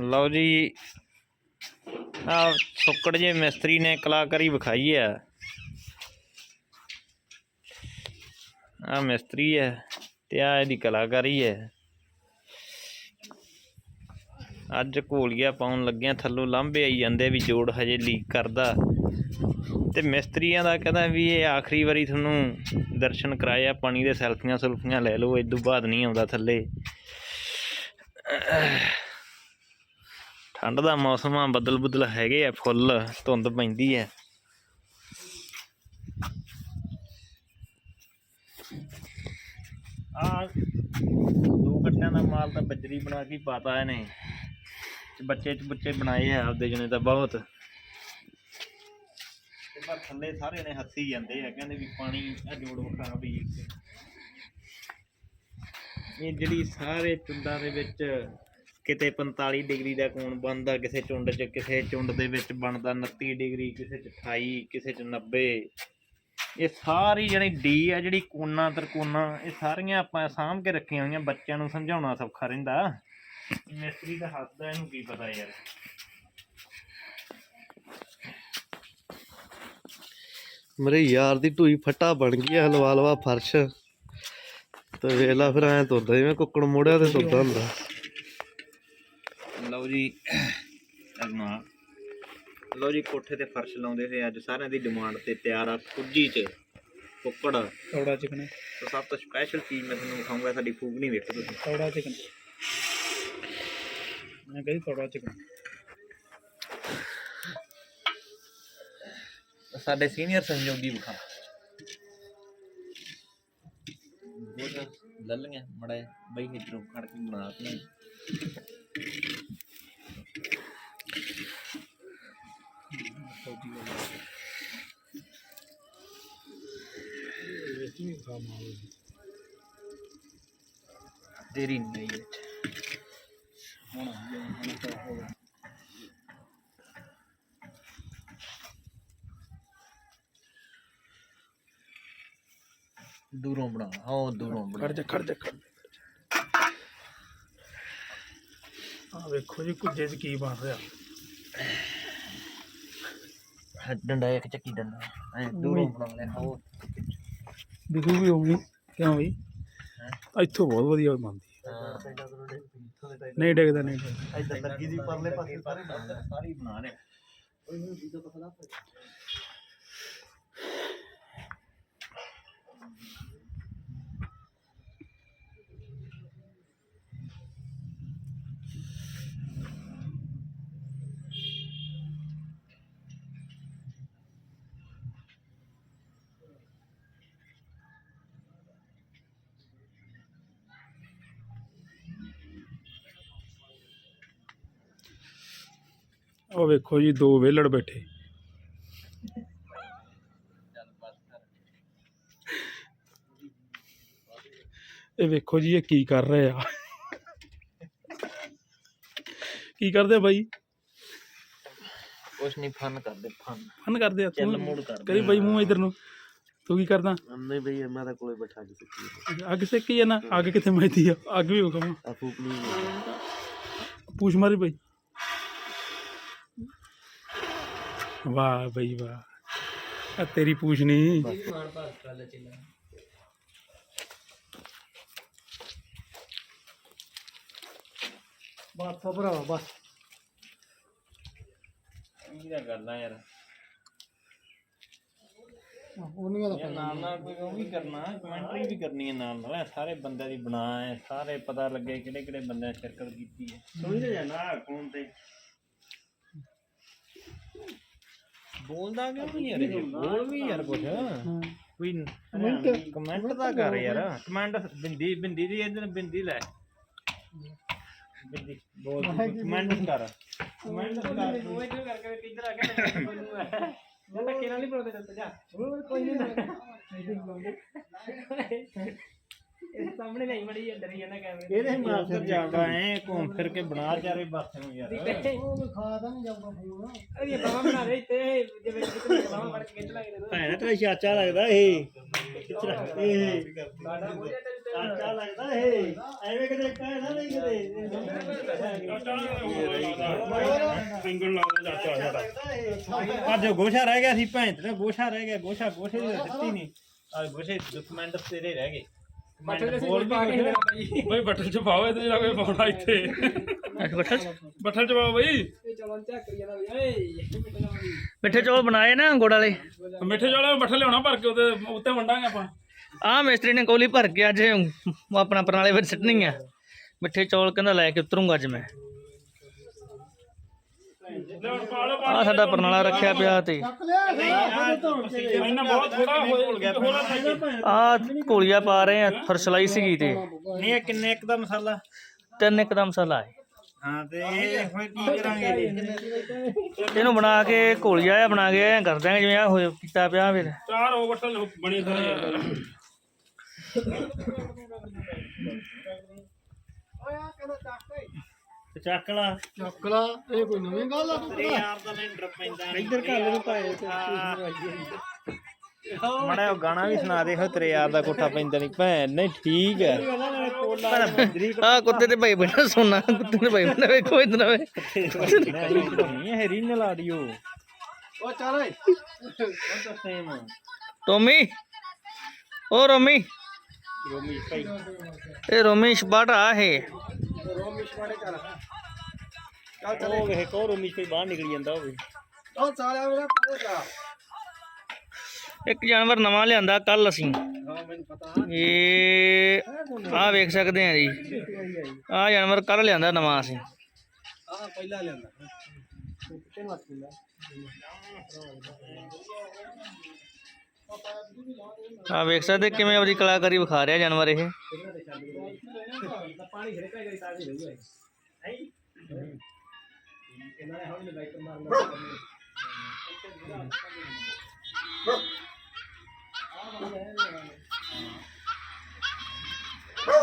ਲਓ ਜੀ। ਆ ਸੁੱਕੜ ਜੇ ਮਿਸਤਰੀ ਨੇ ਕਲਾਕਾਰੀ ਵਿਖਾਈ ਹੈ ਆ ਮਿਸਤਰੀ ਹੈ ਤੇ ਆ ਇਹਦੀ ਕਲਾਕਾਰੀ ਹੈ ਅੱਜ ਘੋਲੀਆ ਪਾਉਣ ਲੱਗਿਆ ਥੱਲੋਂ ਲਾਂਭੇ ਆਈ ਜਾਂਦੇ ਵੀ ਜੋੜ ਹਜੇ ਲੀਕ ਕਰਦਾ। ਤੇ ਮਿਸਤਰੀਆਂ ਦਾ ਕਹਿੰਦਾ ਵੀ ਇਹ ਆਖਰੀ ਵਾਰੀ ਤੁਹਾਨੂੰ ਦਰਸ਼ਨ ਕਰਾਇਆ, ਪਾਣੀ ਦੇ ਸੈਲਫੀਆਂ ਸੁਲਫੀਆਂ ਲੈ ਲਓ ਇਦੋਂ ਬਾਅਦ ਨਹੀਂ ਆਉਂਦਾ ਥੱਲੇ। ਠੰਡ ਦਾ ਮੌਸਮ ਆ ਬੱਦਲ ਬੁੱਦਲ ਹੈਗੇ ਆ, ਫੁੱਲ, ਧੁੰਦ ਪੈਂਦੀ ਹੈ ਆ ਦੋ ਗੱਟਿਆਂ ਦਾ ਮਾਲ ਤਾਂ ਬੱਜਰੀ ਬਣਾ ਕੇ ਪਾਤਾ ਇਹਨੇ। ਬੱਚੇ ਚ ਬੱਚੇ ਬਣਾਏ ਆ ਆਪਦੇ ਜਣੇ ਤਾਂ ਬਹੁਤ। ਤੇ ਪਰ ਥੱਲੇ ਸਾਰੇ ਨੇ ਹੱਸੀ ਜਾਂਦੇ ਆ, ਕਹਿੰਦੇ ਵੀ ਪਾਣੀ ਆ ਜੋੜ ਵਿਖਾ ਵੀ ਇਹ ਜਿਹੜੀ ਸਾਰੇ ਚੁੰਡਾਂ ਦੇ ਵਿੱਚ ਕਿਤੇ 45 ਡਿਗਰੀ ਦਾ ਕੋਣ ਬਣਦਾ, ਕਿਸੇ ਚੁੰਡ 'ਚ, ਕਿਸੇ ਚੁੰਡ ਦੇ ਵਿੱਚ ਬਣਦਾ 29 ਡਿਗਰੀ, ਕਿਸੇ 'ਚ 28 ਕਿਸੇ 'ਚ 90 ਇਹ ਸਾਰੀ ਜਿਹੜੀ ਡੀ ਆ, ਜਿਹੜੀ ਕੋਨਾ ਤਰਕੋਨਾ ਇਹ ਸਾਰੀਆਂ ਆਪਾਂ ਸਾਂਭ ਕੇ ਰੱਖੀਆਂ ਹੋਈਆਂ, ਬੱਚਿਆਂ ਨੂੰ ਸਮਝਾਉਣਾ ਸੌਖਾ ਰਹਿੰਦਾ। ਮਿਸਤਰੀ ਦਾ ਹੱਥ ਦਾ ਇਹਨੂੰ ਕੀ ਪਤਾ ਯਾਰ। ਮੇਰੇ ਯਾਰ ਦੀ ਢੂਈ ਫਟਾ ਬਣ ਗਈ ਆ ਹਲਵਾ ਹਲਵਾ ਫਰਸ਼। ਤੇ ਵੇਲਾ ਫਿਰ ਐ ਤੁਰਦਾ, ਜਿਵੇਂ ਕੁੱਕੜ ਮੋੜਿਆ ਤੇ ਤੁਰਦਾ ਹੁੰਦਾ। ਲਓ ਜੀ ਅਰਨਾ ਲਓ ਜੀ ਕੋਠੇ ਤੇ ਫਰਸ਼ ਲਾਉਂਦੇ ਹੋਏ ਅੱਜ ਸਾਰਿਆਂ ਦੀ ਡਿਮਾਂਡ ਤੇ ਤਿਆਰ ਆ ਕੁੱਜੀ ਚ ਕੁੱਕੜ ਕੌੜਾ ਚਿਕਨ। ਤਾਂ ਸਭ ਤੋਂ ਸਪੈਸ਼ਲ ਚੀਜ਼ ਮੈਂ ਤੁਹਾਨੂੰ ਵਿਖਾਊਂਗਾ ਸਾਡੀ ਫੂਕਣੀ ਵੇਖੋ ਤੁਸੀਂ। ਕੌੜਾ ਚਿਕਨ। ਮੈਂ ਕਹੀ ਕੌੜਾ ਚਿਕਨ। ਸਾਡੇ ਸੀਨੀਅਰ ਸਹਿਯੋਗੀ ਵਿਖਾ ਲੱਲੀਆਂ ਮੜਾ ਬਈ ਇਧਰੋਂ ਖੜ ਕੇ ਬਣਾ ਕੇ ਤੇਰੀ ਨਹੀਂ ਵਿੱਚ ਦੂਰੋਂ ਬਣਾ ਹਾਂ ਦੂਰੋਂ ਬਣਾ ਖੜ ਜਾ ਖੜ ਜਾ ਖੜ ਆ ਵੇਖੋ ਜੀ ਕੁੱਜੇ 'ਚ ਕੀ ਬਣ ਰਿਹਾ ਡੰਡਾ ਇੱਕ ਚੱਕੀ ਡੰਡਾ। ਐ ਦੂਰੋਂ ਬਣਾ ਲੈ ਹਾਂ ਦਿਖੂ ਵੀ ਹੋਣੀ ਕਿਉਂ ਬਈ ਇੱਥੋਂ ਬਹੁਤ ਵਧੀਆ ਬਣਦੀ ਨਹੀਂ ਡਿੱਗਦਾ ਨਹੀਂ ਡਿੱਗਦਾ। ਇਧਰ ਲੱਗੀ ਦੀ ਪਰਲੇ ਪਾਸੇ ਸਾਰੇ ਸਾਰੀ ਬਣਾ ਰਿਹਾ ਉਹ ਵੇਖੋ ਜੀ ਦੋ ਵਿਹਲੜ ਬੈਠੇ। ਇਹ ਵੇਖੋ ਜੀ ਇਹ ਕੀ ਕਰ ਰਹੇ ਆ? ਕੀ ਕਰਦੇ ਆ ਬਾਈ? ਕੁਛ ਨਹੀਂ ਫਨ ਕਰਦੇ ਫਨ ਫਨ ਕਰਦੇ ਆ ਚੱਲ ਤੂੰ ਮੂਡ ਕਰਦੇ ਕਰੀ ਬਾਈ ਮੂੰਹ ਇਧਰ ਨੂੰ। ਤੂੰ ਕੀ ਕਰਦਾ? ਨਹੀਂ ਬਈ ਮੈਂ ਤਾਂ ਕੋਲੇ ਬੈਠਾ ਕੇ ਸਿੱਖੀ ਅੱਗ ਸੇਕੀ ਜਾਣਾ ਅੱਗ ਕਿੱਥੇ ਮੈਦੀ ਆ? ਅੱਗ ਵੀ ਹੁਕਮ ਆ। ਫੂਕ ਨਹੀਂ ਪੂਛ ਮਾਰੀ ਬਾਈ। ਵਾਹ ਬਈ ਵਾਹ। ਆ ਤੇਰੀ ਪੂਛ ਨਹੀਂ ਬਸ ਭਰਾਵਾ ਬਸ। ਕੀ ਦਾ ਕਰਨਾ ਯਾਰ। ਉਹਨੀਆਂ ਨਾਲ ਨਾਲ ਕੋਈ ਉਹ ਵੀ ਕਰਨਾ ਕਮੈਂਟਰੀ ਵੀ ਕਰਨੀ ਹੈ ਨਾਲ ਨਾਲ। ਸਾਰੇ ਬੰਦਿਆਂ ਦੀ ਬਣਾ ਹੈ ਸਾਰੇ ਪਤਾ ਲੱਗੇ ਕਿਹੜੇ ਕਿਹੜੇ ਬੰਦਿਆਂ ਨੇ ਸ਼ਿਰਕਤ ਕੀਤੀ ਹੈ। ਤੇ ਜਾਣਾ ਤੇ। ਬੋਲਦਾ ਕਿਉਂ ਨਹੀਂ ਯਾਰ ਇਹ? ਬੋਲ ਵੀ ਯਾਰ ਕੁਛ ਕੋਈ ਕਮੈਂਟ ਤਾਂ ਕਰ ਯਾਰ ਕਮੈਂਟ ਬਿੰਦੀ ਬਿੰਦੀ ਦੀ ਇਧਰ ਬਿੰਦੀ ਲੈ ਬਿੰਦੀ ਬੋਲ ਕਮੈਂਟ ਕਰ ਕਮੈਂਟ ਕਰ ਇਹ ਸਾਹਮਣੇ ਨਹੀਂ ਮੜੀ ਡਰੀ ਜਾਂਦਾ ਕੈਮਰੇ ਇਹਦੇ ਮਾਸਟਰ ਜਾਂਦਾ ਐ ਘੁੰਮ ਫਿਰ ਕੇ ਬਣਾ ਚਾਰੇ ਪਾਸੇ ਨੂੰ ਯਾਰ। ਉਹ ਖਾਦਾ ਨਹੀਂ ਜਾਊਗਾ ਫੋਨ ਇਹ ਬਾਬਾ ਬਣਾ ਦੇ ਤੇ ਜਿਵੇਂ ਕਿਤੇ ਬਾਬਾ ਫੜ ਕੇ ਖਿੱਚ ਲਾਂਗੇ ਭੈਣ ਤੇਰਾ ਚਾਚਾ ਲੱਗਦਾ ਇਹ। ਇਹ। ਸਾਡਾ ਬੋਲਿਆ ਤੇ ਚਾਚਾ ਲੱਗਦਾ ਇਹ। ਐਵੇਂ ਕਿਤੇ ਕਹਿਣਾ ਨਹੀਂ ਕਿਤੇ। ਸਿੰਗਲ ਲਾਉਂਦਾ ਚਾਚਾ ਸਾਡਾ। ਅੱਜ ਗੋਸ਼ਾ ਰਹਿ ਗਿਆ ਸੀ ਭੈਣ ਤੇ ਗੋਸ਼ਾ ਰਹਿ ਗਿਆ ਗੋਸ਼ਾ ਗੋਸ਼ੇ ਦੀ ਦਿੱਤੀ ਨਹੀਂ। ਆ ਗੋਸ਼ੇ ਡਾਕੂਮੈਂਟ ਤੇਰੇ ਰਹਿ ਗਏ। ਬਈ। ਬੱਠਲ ਚ ਪਾਓ ਇਹਦੇ ਨਾਲ ਕੋਈ ਪਾਉਣਾ ਇੱਥੇ। ਬੱਠਲ ਬੱਠਲ ਚ ਪਾਓ ਬਈ। ਮਿੱਠੇ ਚੌਲ ਬਣਾਏ ਨਾ ਗੁੜ ਵਾਲੇ। ਮਿੱਠੇ ਚੌਲਾਂ ਬੱਠਲ ਲਿਆਉਣਾ ਭਰ ਕੇ ਉਹਦੇ ਉੱਤੇ ਵੰਡਾਂਗੇ ਆਪਾਂ। ਆ ਮਿਸਤਰੀ ਨੇ ਕੋਲੀ ਭਰ ਕੇ ਅੱਜ ਉਹ ਆਪਣਾ ਪਰਨਾਲੇ ਵਿੱਚ ਸਿੱਟਣੀ ਆ। ਮਿੱਠੇ ਚੌਲ ਕਹਿੰਦਾ ਲੈ ਕੇ ਉਤਰੂੰਗਾ ਅੱਜ ਮੈਂ। ਆ ਸਾਡਾ ਪਰਨਾਲਾ ਰੱਖਿਆ ਪਿਆ ਤੇ। ਇਹਨਾਂ ਬਹੁਤ ਥੋੜਾ ਹੋ ਗਿਆ ਹੋਣਾ ਚਾਹੀਦਾ ਆ ਕੋਲੀਆ ਪਾ ਰਹੇ ਆ ਫਰਸਲਾਈ ਸੀਗੀ ਤੇ। ਨਹੀਂ ਇਹ ਕਿੰਨੇ ਇੱਕ ਦਾ ਮਸਾਲਾ? ਤਿੰਨ ਇੱਕ ਦਾ ਮਸਾਲਾ ਹੈ। ਹਾਂ ਤੇ ਇਹ ਹੁਣ ਕੀ ਕਰਾਂਗੇ ਇਹਨੂੰ ਬਣਾ ਕੇ ਕੋਲੀਆ ਆ ਬਣਾ ਕੇ ਐਂ ਕਰ ਦਿਆਂਗੇ ਜਿਵੇਂ ਆ ਹੋਇਆ ਕੀਤਾ ਪਿਆ ਫਿਰ। ਚਾਰ ਹੋ ਬੱਠਲ ਬਣੀ ਸਾਰੇ। ਤੇ ਚੱਕ ਲਾ। ਇਹ ਕੋਈ ਨਵੀਂ ਗੱਲ ਆ ਤੇਰੇ ਯਾਰ ਦਾ ਲੈਂਡਰ ਪੈਂਦਾ ਇੱਧਰ ਘਰ ਨੂੰ ਪਾਏ ਮੜਾ ਉਹ ਗਾਣਾ ਵੀ ਸੁਣਾ ਦੇ ਹੋ ਤੇਰੇ ਯਾਰ ਦਾ ਕੋਠਾ ਪੈਂਦਾ ਨਹੀਂ। ਭੈਣ ਨਹੀਂ ਠੀਕ ਹੈ ਪਰ ਬਜਰੀ ਆ ਕੁੱਤੇ ਤੇ ਭਾਈ ਬੈਠਾ ਸੋਨਾ ਕੁੱਤੇ ਤੇ ਭਾਈ ਬੈਠਾ ਵੇਖੋ ਇਧਰ ਵੇ ਨਹੀਂ ਇਹ ਰੀਨਲ ਆਡੀਓ ਉਹ ਚੱਲ ਓਏ। ਸੇਮ ਟੋਮੀ ਓ ਰੋਮੀ। ਰੋਮੀ ਭਾਈ। ਇਹ ਰੋਮੀ ਸਪਾਟਾ ਹੈ ਰੋਮਿਸ਼ ਵਾਲੇ ਚੱਲ ਉਹ ਵੇਖ ਕੋ ਰੋਮੀ ਕੋਈ ਬਾਹਰ ਨਿਕਲ ਜਾਂਦਾ ਹੋਵੇ ਉਹ ਸਾਲਿਆ ਮੇਰਾ ਪਰੇ ਜਾ ਇੱਕ ਜਾਨਵਰ ਨਵਾਂ ਲਿਆਂਦਾ ਕੱਲ ਅਸੀਂ। ਹਾਂ ਮੈਨੂੰ ਪਤਾ ਇਹ ਆਹ ਵੇਖ ਸਕਦੇ ਆ ਜੀ। ਆਹ ਜਾਨਵਰ ਕੱਲ ਲਿਆਂਦਾ ਨਵਾਂ ਅਸੀਂ। ਆਹ ਪਹਿਲਾਂ ਲਿਆਂਦਾ ਕਿੰਨੇ ਵਾਰ ਕਿੰਨਾ ਆ ਵੇਖ ਸਕਦੇ ਕਿਵੇਂ ਆਪਣੀ ਕਲਾਕਾਰੀ ਵਿਖਾ ਰਿਹਾ ਜਾਨਵਰ ਇਹ ਪਾਣੀ ਛਿੜਕਾ ਗਈ ਤਾਂ